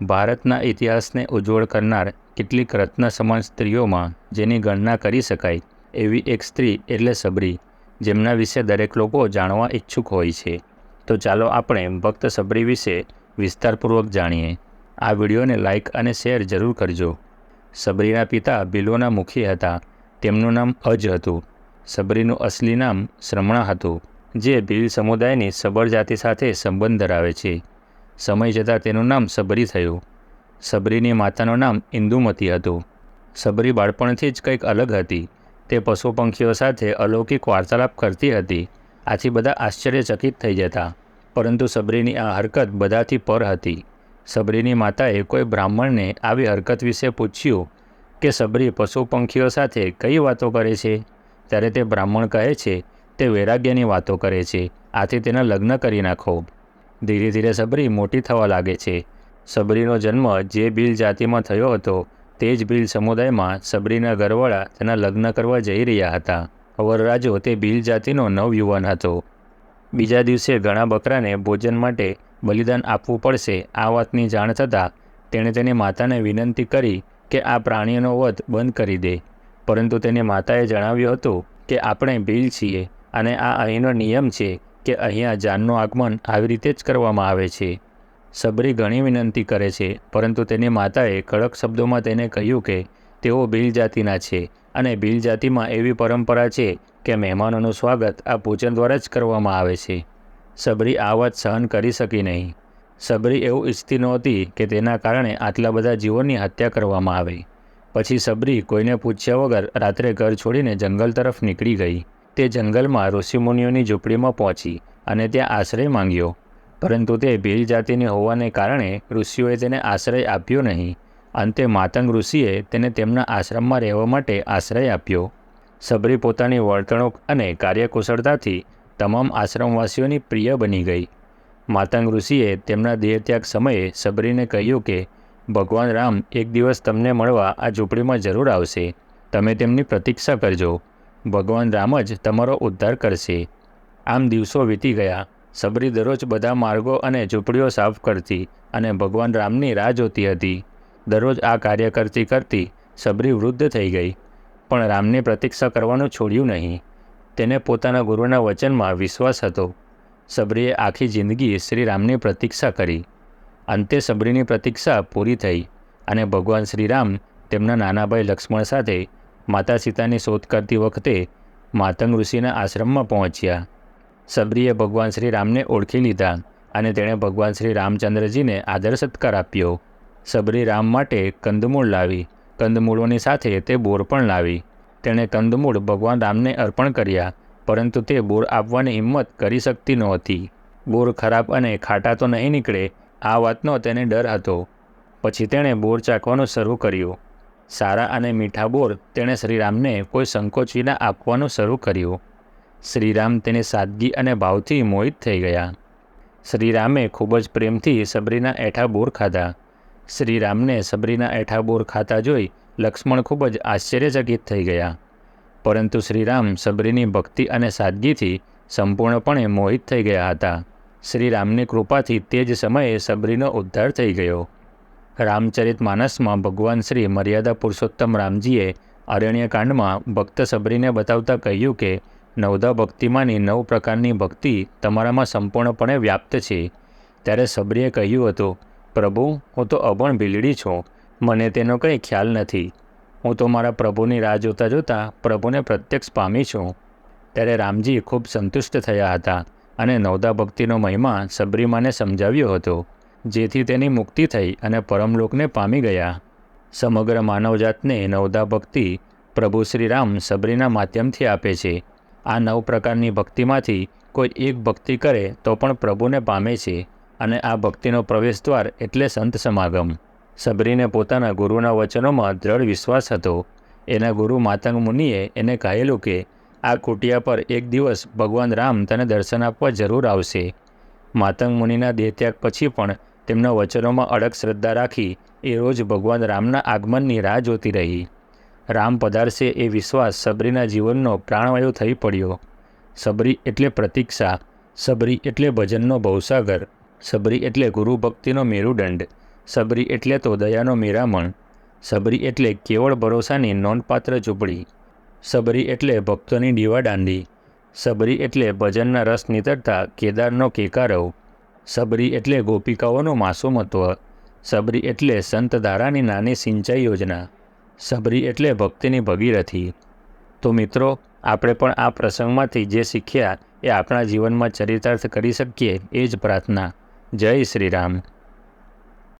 ભારતના ઇતિહાસને ઉજ્જવળ કરનાર કેટલીક રત્ન સમાન સ્ત્રીઓમાં જેની ગણના કરી શકાય એવી એક સ્ત્રી એટલે સબરી, જેમના વિશે દરેક લોકો જાણવા ઈચ્છુક હોય છે. તો ચાલો આપણે ભક્ત સબરી વિશે વિસ્તારપૂર્વક જાણીએ. આ વિડીયોને લાઇક અને શેર જરૂર કરજો. સબરીના પિતા બિલોના મુખી હતા. તેમનું નામ અજ હતું. સબરીનું અસલી નામ શ્રમણા હતું, જે ભીલ સમુદાયની સબર જાતિ સાથે સંબંધ ધરાવે છે. સમય જતાં તેનું નામ સબરી થયું. સબરીની માતાનું નામ ઇન્દુમતી હતું. સબરી બાળપણથી જ કંઈક અલગ હતી. તે પશુ પંખીઓ સાથે અલૌકિક વાર્તાલાપ કરતી હતી. આથી બધા આશ્ચર્યચકિત થઈ જતા. પરંતુ સબરીની આ હરકત બધાથી પર હતી. સબરીની માતાએ કોઈ બ્રાહ્મણને આવી હરકત વિશે પૂછ્યું કે સબરી પશુ પંખીઓ સાથે કઈ વાતો કરે છે? ત્યારે તે બ્રાહ્મણ કહે છે, તે વૈરાગ્યની વાતો કરે છે. આથી તેના લગ્ન કરી નાખો. ધીરે ધીરે સબરી મોટી થવા લાગે છે. સબરીનો જન્મ જે ભીલ જાતિમાં થયો હતો, તે જ ભીલ સમુદાયમાં સબરીના ઘરવાળા તેના લગ્ન કરવા જઈ રહ્યા હતા. અવરરાજો તે ભીલ જાતિનો નવયુવાન હતો. બીજા દિવસે ઘણા બકરાને ભોજન માટે બલિદાન આપવું પડશે, આ વાતની જાણ થતાં તેણે તેની માતાને વિનંતી કરી કે આ પ્રાણીઓનો વધ બંધ કરી દે. પરંતુ તેની માતાએ જણાવ્યું હતું કે આપણે ભીલ છીએ અને આ અહીંનો નિયમ છે કે અહીંયા જાનનું આગમન આવી રીતે જ કરવામાં આવે છે. સબરી ઘણી વિનંતી કરે છે, પરંતુ તેની માતાએ કડક શબ્દોમાં તેને કહ્યું કે તેઓ ભીલ જાતિના છે અને ભીલ જાતિમાં એવી પરંપરા છે કે મહેમાનોનું સ્વાગત આ પૂજન દ્વારા જ કરવામાં આવે છે. સબરી આ વાત સહન કરી શકી નહીં. સબરી એવું ઈચ્છતી નહોતી કે તેના કારણે આટલા બધા જીવોની હત્યા કરવામાં આવે. પછી સબરી કોઈને પૂછ્યા વગર રાત્રે ઘર છોડીને જંગલ તરફ નીકળી ગઈ. તે જંગલમાં ઋષિમુનિઓની ઝૂંપડીમાં પહોંચી અને ત્યાં આશ્રય માંગ્યો. પરંતુ તે ભીલ જાતિની હોવાને કારણે ઋષિઓએ તેને આશ્રય આપ્યો નહીં. અંતે માતંગ ઋષિએ તેને તેમના આશ્રમમાં રહેવા માટે આશ્રય આપ્યો. સબરી પોતાની વર્તણૂક અને કાર્યકુશળતાથી તમામ આશ્રમવાસીઓની પ્રિય બની ગઈ. માતંગ ઋષિએ તેમના દેહત્યાગ સમયે સબરીને કહ્યું કે, ભગવાન રામ, એક દિવસ તમને મળવા આ ઝૂંપડીમાં જરૂર આવશે. તમે તેમની પ્રતીક્ષા કરજો. ભગવાન રામ જ તમારો ઉદ્ધાર કરશે. આમ દિવસો વીતી ગયા. સબરી દરરોજ બધા માર્ગો અને ઝૂંપડીઓ સાફ કરતી અને ભગવાન રામની રાહ જોતી હતી. દરરોજ આ કાર્ય કરતી કરતી સબરી વૃદ્ધ થઈ ગઈ. પણ રામની પ્રતીક્ષા કરવાનું છોડ્યું નહીં. તેને પોતાના ગુરુના વચનમાં વિશ્વાસ હતો. સબરીએ આખી જિંદગી શ્રી રામની પ્રતીક્ષા કરી. અંતે સબરીની પ્રતીક્ષા પૂરી થઈ અને ભગવાન શ્રીરામ તેમના નાના ભાઈ લક્ષ્મણ સાથે માતા સીતાની શોધ કરતી વખતે માતંગ ઋષિના આશ્રમમાં પહોંચ્યા. સબરીએ ભગવાન શ્રી રામને ઓળખી લીધા અને તેણે ભગવાન શ્રી રામચંદ્રજીને આદર સત્કાર આપ્યો. સબરી રામ માટે કંદમૂળ લાવી. કંદમૂળોની સાથે તે બોર પણ લાવી. તેણે કંદમૂળ ભગવાન રામને અર્પણ કર્યા, પરંતુ તે બોર આપવાની હિંમત કરી શકતી નહોતી. બોર ખરાબ અને ખાટા તો નહીં નીકળે, આ વાતનો તેને ડર હતો. પછી તેણે બોર ચાખવાનું શરૂ કર્યું. સારા અને મીઠા બોર તેણે શ્રીરામને કોઈ સંકોચ વિના આપવાનું શરૂ કર્યું. શ્રીરામ તેની સાદગી અને ભાવથી મોહિત થઈ ગયા. શ્રીરામે ખૂબ જ પ્રેમથી સબરીના એઠા બોર ખાધા. શ્રીરામને સબરીના એઠા બોર ખાતા જોઈ લક્ષ્મણ ખૂબ જ આશ્ચર્યચકિત થઈ ગયા. પરંતુ શ્રીરામ સબરીની ભક્તિ અને સાદગીથી સંપૂર્ણપણે મોહિત થઈ ગયા હતા. શ્રીરામની કૃપાથી તે જ સમયે સબરીનો ઉદ્ધાર થઈ ગયો. રામચરિત માનસમાં ભગવાન શ્રી મર્યાદા પુરુષોત્તમ રામજીએ અરણ્યકાંડમાં ભક્ત સબરીને બતાવતા કહ્યું કે, નવદા ભક્તિમાંની નવ પ્રકારની ભક્તિ તમારામાં સંપૂર્ણપણે વ્યાપ્ત છે. ત્યારે સબરીએ કહ્યું હતું, પ્રભુ, હું તો અભણ ભીલડી છું, મને તેનો કંઈ ખ્યાલ નથી. હું તો મારા પ્રભુની રાહ જોતાં જોતાં પ્રભુને પ્રત્યક્ષ પામી છું. ત્યારે રામજી ખૂબ સંતુષ્ટ થયા હતા અને નવદા ભક્તિનો મહિમા સબરીમાને સમજાવ્યો હતો. જેથી તેની મુક્તિ થઈ અને પરમલોકને પામી ગયા. સમગ્ર માનવજાતને નવદા ભક્તિ પ્રભુ શ્રીરામ સબરીના માધ્યમથી આપે છે. આ નવ પ્રકારની ભક્તિમાંથી કોઈ એક ભક્તિ કરે તો પણ પ્રભુને પામે છે અને આ ભક્તિનો પ્રવેશ દ્વાર એટલે સંત સમાગમ. સબરીને પોતાના ગુરુના વચનોમાં દ્રઢ વિશ્વાસ હતો. એના ગુરુ માતંગ મુનિએ એને કહેલું કે, આ કુટિયા પર એક દિવસ ભગવાન રામ તને દર્શન આપવા જરૂર આવશે. માતંગ મુનિના દેહત્યાગ પછી પણ તેમના વચનોમાં અડગ શ્રદ્ધા રાખી એ રોજ ભગવાન રામના આગમનની રાહ જોતી રહી. રામ પધારશે એ વિશ્વાસ સબરીના જીવનનો પ્રાણવાયુ થઈ પડ્યો. સબરી એટલે પ્રતીક્ષા, સબરી એટલે ભજનનો ભવસાગર, સબરી એટલે ગુરુ ભક્તિનો મેરુદંડ, સબરી એટલે તો દયાનો મેરામણ, સબરી એટલે કેવળ ભરોસાની નોંધપાત્ર ઝૂંપડી, સબરી એટલે ભક્તોની દીવાદાંડી, સબરી એટલે ભજનના રસ નીતરતા કેદારનો કેકારવ સબરી એટલે ગોપિકાઓનું માસુમત્વ સબરી એટલે સંતધારાની નાની સિંચાઈ યોજના, સબરી એટલે ભક્તિની ભગીરથી. તો મિત્રો, આપણે પણ આ પ્રસંગમાંથી જે શીખ્યા એ આપણા જીવનમાં ચરિતાર્થ કરી શકીએ એ જ પ્રાર્થના. જય શ્રી રામ.